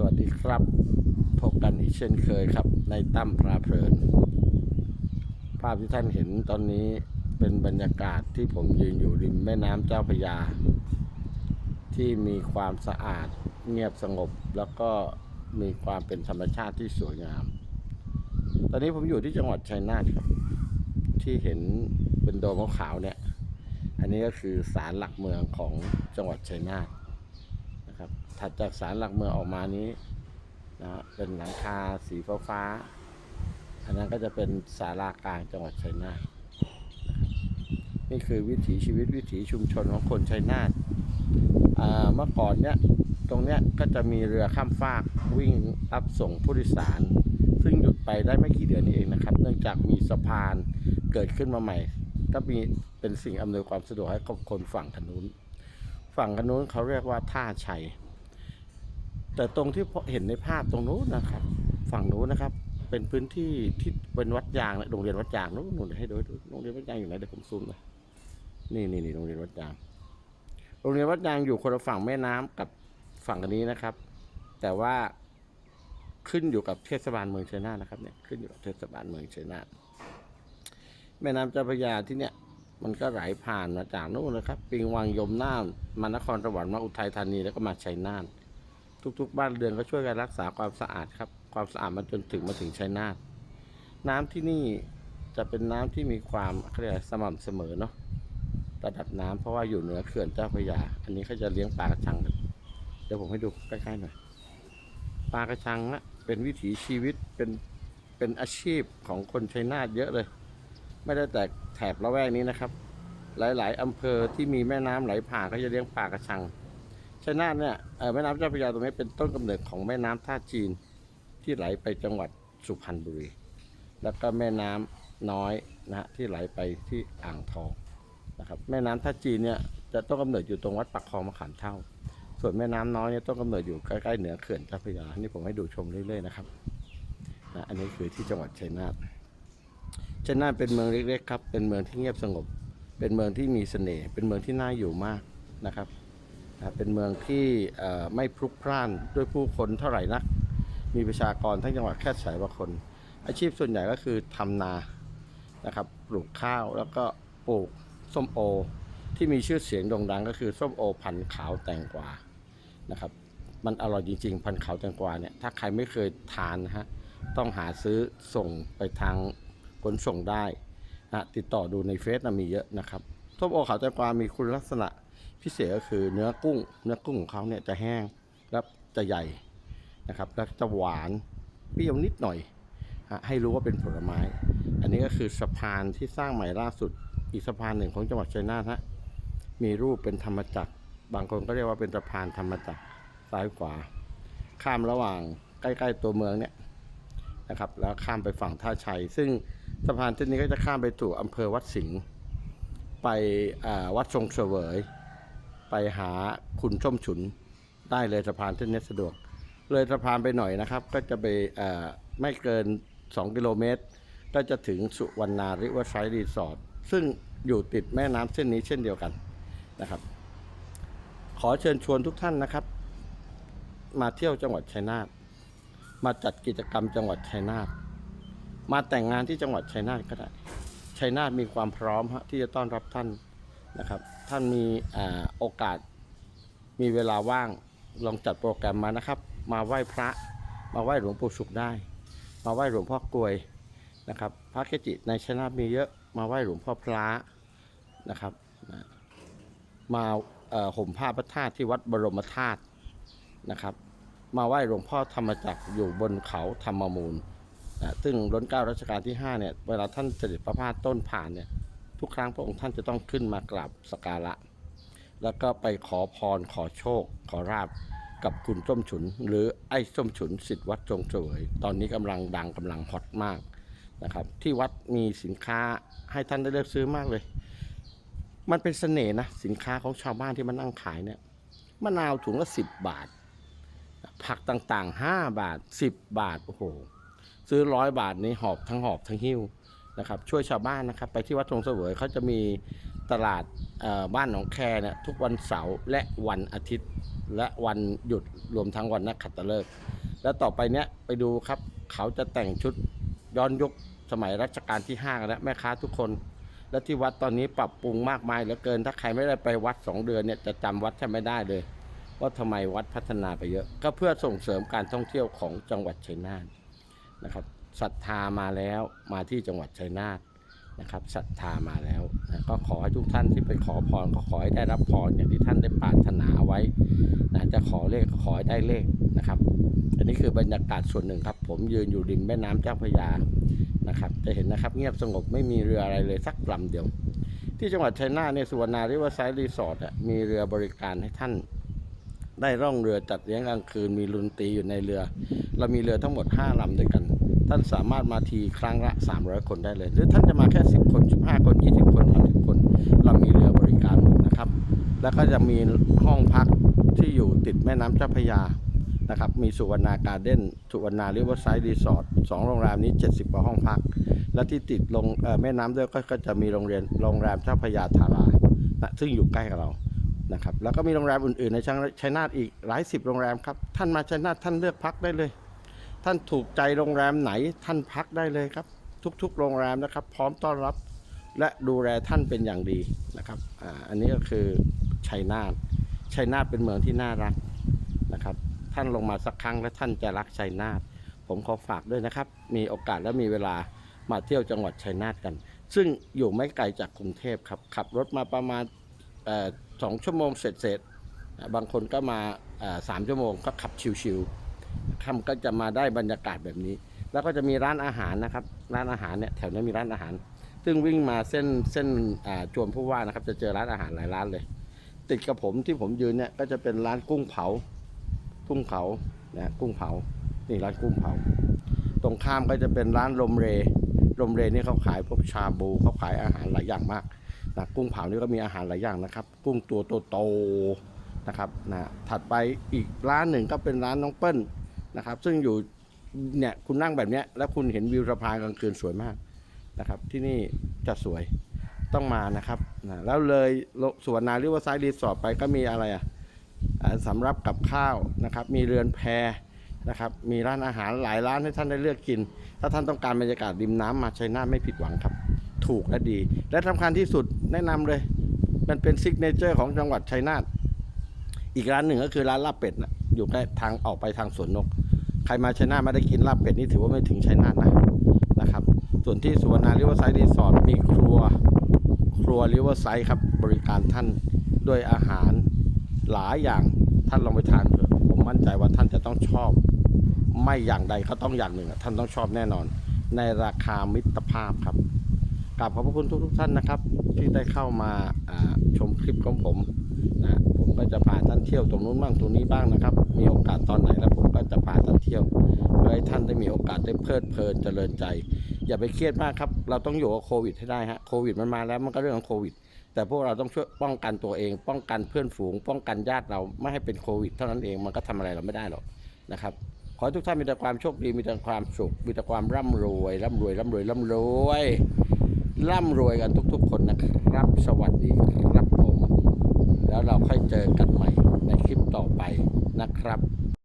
สวัสดีครับ พบกันอีกเช่นเคยครับ ในตั้มพราเพลิน ภาพที่ท่านเห็นตอนนี้เป็นบรรยากาศที่ผมยืนอยู่ริมแม่น้ำเจ้าพยา ที่มีความสะอาดเงียบสงบ แล้วก็มีความเป็นธรรมชาติที่สวยงาม ตอนนี้ผมอยู่ที่จังหวัดชัยนาทครับ ที่เห็นเป็นโดมขาวเนี่ย อันนี้ก็คือศาลหลักเมืองของจังหวัดชัยนาท ถัดจากศาลหลักเมืองออกมานี้นะเป็นหลังคาสีฟ้าฟ้าอันนั้นก็จะเป็นศาลากลางจังหวัดชัยนาทนี่คือวิถีชีวิตวิถีชุมชนของคนชัยนาทอ่าเมื่อก่อนเนี้ยตรงเนี้ยก็จะมีเรือข้ามฟากวิ่งรับส่งผู้โดยสาร ซึ่งหยุดไปได้ไม่กี่เดือนนี้เองนะครับ เนื่องจากมีสะพานเกิดขึ้นมาใหม่ ก็มีเป็นสิ่งอำนวยความสะดวกให้กับคนฝั่งขนุนฝั่งกันนเขาเรียกว่าท่าชัย แต่ตรงที่เห็นในภาพตรงนู้นนะครับ ฝั่งนู้นนะครับ เป็นพื้นที่ที่เป็นวัดยางนะโรงเรียนวัดยางนู้นนู่นให้ดูให้ดูโรงเรียนวัดยางอยู่ไหนเดี๋ยวผมซูมหน่อยนี่นี่นี่โรงเรียนวัดยาง โรงเรียนวัดยางอยู่คนละฝั่งแม่น้ำกับฝั่งนี้นะครับ แต่ว่าขึ้นอยู่กับเทศบาลเมืองชัยนานะครับเนี่ยขึ้นอยู่กับเทศบาลเมืองชัยนาแม่น้ำเจ้าพระยาที่เนี่ยมันก็ไหลผ่านมาจากนู่นนะครับ ปิงวังยมน่านมานครสวรรค์มาอุทัยธานีแล้วก็มาชัยนาท ทุกๆ บ้านเรือนก็ช่วยกันรักษาความสะอาดครับ ความสะอาดมันจนถึงมาถึงชัยนาทน้ำที่นี่จะเป็นน้ำที่มีความเขาเรียกสม่ำเสมอเนาะระดับน้ำเพราะว่าอยู่เหนือเขื่อนเจ้าพระยา อันนี้เขาจะเลี้ยงปลากระชังกันเดี๋ยวผมให้ดูใกล้ๆหน่อยปลากระชังนะเป็นวิถีชีวิตเป็นเป็นอาชีพของคนชัยนาทเยอะเลย ไม่ได้แต่แถบละแวกนี้นะครับ หลาย ๆอำเภอที่มีแม่น้ำไหลผ่านก็จะเลี้ยงปลากระชัง ชัยนาทเนี่ยแม่น้ำเจ้าพระยาตรงนี้เป็นต้นกำเนิดของแม่น้ำท่าจีนที่ไหลไปจังหวัดสุพรรณบุรี แล้วก็แม่น้ำน้อยนะฮะที่ไหลไปที่อ่างทองนะครับแม่น้ำท่าจีนเนี่ยจะต้นกำเนิดอยู่ตรงวัดปักคลองมะขามเท่า ส่วนแม่น้ำน้อยเนี่ยต้นกำเนิดอยู่ใกล้ๆเหนือเขื่อนเจ้าพระยานี่ผมให้ดูชมเรื่อยๆนะครับนะอันนี้คือที่จังหวัดชัยนาทชัยนาทเป็นเมืองเล็กๆครับเป็นเมืองที่เงียบสงบ เป็นเมืองที่มีเสน่ห์เป็นเมืองที่น่าอยู่มากนะครับ เป็นเมืองที่ไม่พลุกพล่านด้วยผู้คนเท่าไหร่นัก มีประชากรทั้งจังหวัดแค่แสนกว่าคน อาชีพส่วนใหญ่ก็คือทำนานะครับปลูกข้าวแล้วก็ปลูกส้มโอ ที่มีชื่อเสียงโด่งดังก็คือส้มโอพันธุ์ขาวแตงกวานะครับมันอร่อยจริงๆ พันธุ์ขาวแตงกวาเนี่ยถ้าใครไม่เคยทานนะฮะต้องหาซื้อส่งไปทางขนส่งได้นะติดต่อดูในเฟซนะมีเยอะนะครับส้มโอขาวแตงกวามีคุณลักษณะ พิเศษก็คือเนื้อกุ้ง เนื้อกุ้งของเขาเนี่ยจะแห้งและจะใหญ่นะครับและจะหวานเปรี้ยวนิดหน่อยให้รู้ว่าเป็นผลไม้ อันนี้ก็คือสะพานที่สร้างใหม่ล่าสุด อีกสะพานหนึ่งของจังหวัดชัยนาทฮะมีรูปเป็นธรรมจักร บางคนก็เรียกว่าเป็นสะพานธรรมจักรซ้ายขวา ข้ามระหว่างใกล้ๆตัวเมืองเนี่ยนะครับแล้วข้ามไปฝั่งท่าชัย ซึ่งสะพานเส้นนี้ก็จะข้ามไปสู่อำเภอวัดสิงห์ไปวัดทรงเสวย ไปหาคุณส้มฉุนได้เลยสะพานเส้นนี้สะดวก เลยสะพานไปหน่อยนะครับ ก็จะไปไม่เกิน 2 กิโลเมตร ก็จะถึงสุวรรณาริวไซด์รีสอร์ทซึ่งอยู่ติดแม่น้ำเส้นนี้เช่นเดียวกันนะครับ ขอเชิญชวนทุกท่านนะครับ มาเที่ยวจังหวัดชัยนาทมาจัดกิจกรรมจังหวัดชัยนาทมาแต่งงานที่จังหวัดชัยนาทก็ได้ชัยนาทมีความพร้อมฮะที่จะต้อนรับท่านนะครับ ท่านมีอโอกาสมีเวลาว่างลองจัดโปรแกรมมานะครับ มาไหว้พระ มาไหว้หลวงปู่สุขได้ มาไหว้หลวงพ่อกลวยนะครับ พระเกจิในชนาทมีเยอะมาไหว้หลวงพ่อพระนะครับนะมาห่มผ้าพระธาตุที่วัดบรมธาตุนะครับ มาไหว้หลวงพ่อธรรมจักรอยู่บนเขาธรรมมูลนะซึ่งร้นเก้ารัชกาลที่5เนี่ยเวลาท่านเสด็จประพาสต้นผ่านเนี่ย ทุกครั้งพระองค์ท่านจะต้องขึ้นมากราบสการะ แล้วก็ไปขอพรขอโชค ขอราบกับคุณส้มฉุน หรือไอ้ส้มฉุนสิทธิ์วัดจงเสวยตอนนี้กำลังดังกำลังฮอตมากนะครับ ที่วัดมีสินค้าให้ท่านได้เลือกซื้อมากเลย มันเป็นเสน่ห์นะสินค้าของชาวบ้านที่มานั่งขายเนี่ยมะนาวถุงละสิบบาท ผักต่างๆ 5 บาท 10 บาทโอ้โหซื้อร้อยบาทนี้หอบทั้งหอบทั้งหิ้ว นะครับช่วยชาวบ้านนะครับไปที่วัดทรงเสวยเขาจะมีตลาดบ้านหนองแคเนี่ยทุกวันเสาร์และวันอาทิตย์ และวันหยุดรวมทั้งวันนักขัตฤกษ์และต่อไปเนี้ยไปดูครับเขาจะแต่งชุดย้อนยุคสมัยรัชกาลที่5กันแล้วแม่ค้าทุกคน และที่วัดตอนนี้ปรับปรุงมากมายเหลือเกิน ถ้าใครไม่ได้ไปวัดสองเดือนเนี่ยจะจำวัดแทบไม่ได้เลย ว่าทำไมวัดพัฒนาไปเยอะ ก็เพื่อส่งเสริมการท่องเที่ยวของจังหวัดชัยนาทนะครับ ศรัทธามาแล้วมาที่จังหวัดชัยนาทนะครับศรัทธามาแล้วนะก็ขอให้ทุกท่านที่ไปขอพรก็ขอให้ได้รับพรอย่างที่ท่านได้ปรารถนาเอาไว้นะจะขอเลขก็ขอให้ได้เลขนะครับ อันนี้คือบรรยากาศส่วนหนึ่งครับ ผมยืนอยู่ริมแม่น้ำเจ้าพระยานะครับ จะเห็นนะครับเงียบสงบไม่มีเรืออะไรเลยสักลำเดียว ที่จังหวัดชัยนาทเนี่ยสุวรรณาริเวอร์ไซด์รีสอร์ทมีเรือบริการให้ท่านได้ร่องเรือจัดเลี้ยงกลางคืนมีลุนตีอยู่ในเรือ เรามีเรือทั้งหมด 5ลำด้วยกัน ท่านสามารถมาทีครั้งละ 300 คนได้เลย หรือท่านจะมาแค่ 10 คน 15 คน 20 คน30คน เรามีเรือบริการหมดนะครับ แล้วก็จะมีห้องพักที่อยู่ติดแม่น้ำเจ้าพระยานะครับ มีสุวรรณาการ์เด้น สุวรรณาริเวอร์ไซด์รีสอร์ทสองโรงแรมนี้ 70 กว่าห้องพัก และที่ติดลงแม่น้ำด้วยก็ก็จะมีโรงเรียนโรงแรมเจ้าพระยาธารานะซึ่งอยู่ใกล้กับเรานะครับแล้วก็มีโรงแรมอื่นๆในชัยนาทอีกหลายสิบโรงแรมครับ ท่านมาชัยนาทท่านเลือกพักได้เลย ท่านถูกใจโรงแรมไหนท่านพักได้เลยครับ ทุกๆ โรงแรมนะครับ พร้อมต้อนรับและดูแลท่านเป็นอย่างดีนะครับอ่าอันนี้ก็คือชัยนาทชัยนาทเป็นเมืองที่น่ารักนะครับ ท่านลงมาสักครั้งและท่านจะรักชัยนาทผมขอฝากด้วยนะครับ มีโอกาสและมีเวลามาเที่ยวจังหวัดชัยนาทกัน ซึ่งอยู่ไม่ไกลจากกรุงเทพครับขับรถมาประมาณสองชั่วโมงเสร็จเสร็จๆบางคนก็มาสามชั่วโมงก็ขับชิวๆ ค่ำก็จะมาได้บรรยากาศแบบนี้ แล้วก็จะมีร้านอาหารนะครับ ร้านอาหารเนี่ยแถวนี้มีร้านอาหาร ซึ่งวิ่งมาเส้นเส้นจวนผู้ว่านะครับ จะเจอร้านอาหารหลายร้านเลย ติดกับผมที่ผมยืนเนี่ยก็จะเป็นร้านกุ้งเผา กุ้งเผานะกุ้งเผา นี่ร้านกุ้งเผา ตรงข้ามก็จะเป็นร้านลมเรลมเรนี่เขาขายพวกชาบูเขาขายอาหารหลายอย่างมากนะกุ้งเผานี่ก็มีอาหารหลายอย่างนะครับ กุ้งตัวโตๆนะครับนะถัดไปอีกร้านหนึ่งก็เป็นร้านน้องเปิ้ล นะครับ ซึ่งอยู่เนี่ยคุณนั่งแบบเนี้ยแล้วคุณเห็นวิวสะพานกลางคืนสวยมากนะครับ ที่นี่จะสวยต้องมานะครับนะแล้วเลยสวนนาริเวอร์ไซด์รีสอร์ทไปก็มีอะไรอะสำรับกับข้าวนะครับ มีเรือนแพนะครับ มีร้านอาหารหลายร้านให้ท่านได้เลือกกิน ถ้าท่านต้องการบรรยากาศริมน้ำมาชัยนาทไม่ผิดหวังครับ ถูกและดี และสำคัญที่สุดแนะนำเลย มันเป็นซิกเนเจอร์ของจังหวัดชัยนาท อีกร้านหนึ่งก็คือร้านลาบเป็ดนะอยู่ใกล้ทางออกไปทางสวนนก ใครมาชัยนาทไม่ได้กินลาบเป็ดนี่ถือว่าไม่ถึงชัยนาทนะนะครับ ส่วนที่สุวรรณาริเวอร์ไซด์รีสอร์ทมีครัวครัวริเวอร์ไซด์ครับบริการท่านด้วยอาหารหลายอย่างท่านลองไปทานเถอะผมมั่นใจว่าท่านจะต้องชอบ ไม่อย่างใดก็ต้องอย่างหนึ่งท่านต้องชอบแน่นอน ในราคามิตรภาพครับกราบขอบพระคุณทุกทุกๆท่านนะครับ ที่ได้เข้ามาชมคลิปของผม ก็จะพาท่านเที่ยวตรงนู้นบ้างตรงนี้บ้างนะครับ มีโอกาสตอนไหนแล้วผมก็จะพาท่านเที่ยว เพื่อให้ท่านได้มีโอกาสได้เพลิดเพลินเจริญใจ อย่าไปเครียดมากครับ เราต้องอยู่กับโควิดให้ได้ฮะโควิดมันมาแล้วมันก็เรื่องของโควิด แต่พวกเราต้องช่วยป้องกันตัวเอง ป้องกันเพื่อนฝูง ป้องกันญาติเราไม่ให้เป็นโควิด เท่านั้นเองมันก็ทำอะไรเราไม่ได้หรอกนะครับขอให้ทุกท่านมีแต่ความโชคดีมีแต่ความสุขมีแต่ความร่ำรวยร่ำรวยร่ำรวยร่ำรวยร่ำรวยกันทุก ๆ คนนะครับ สวัสดีครับ แล้วเราค่อยเจอกันใหม่ในคลิปต่อไปนะครับ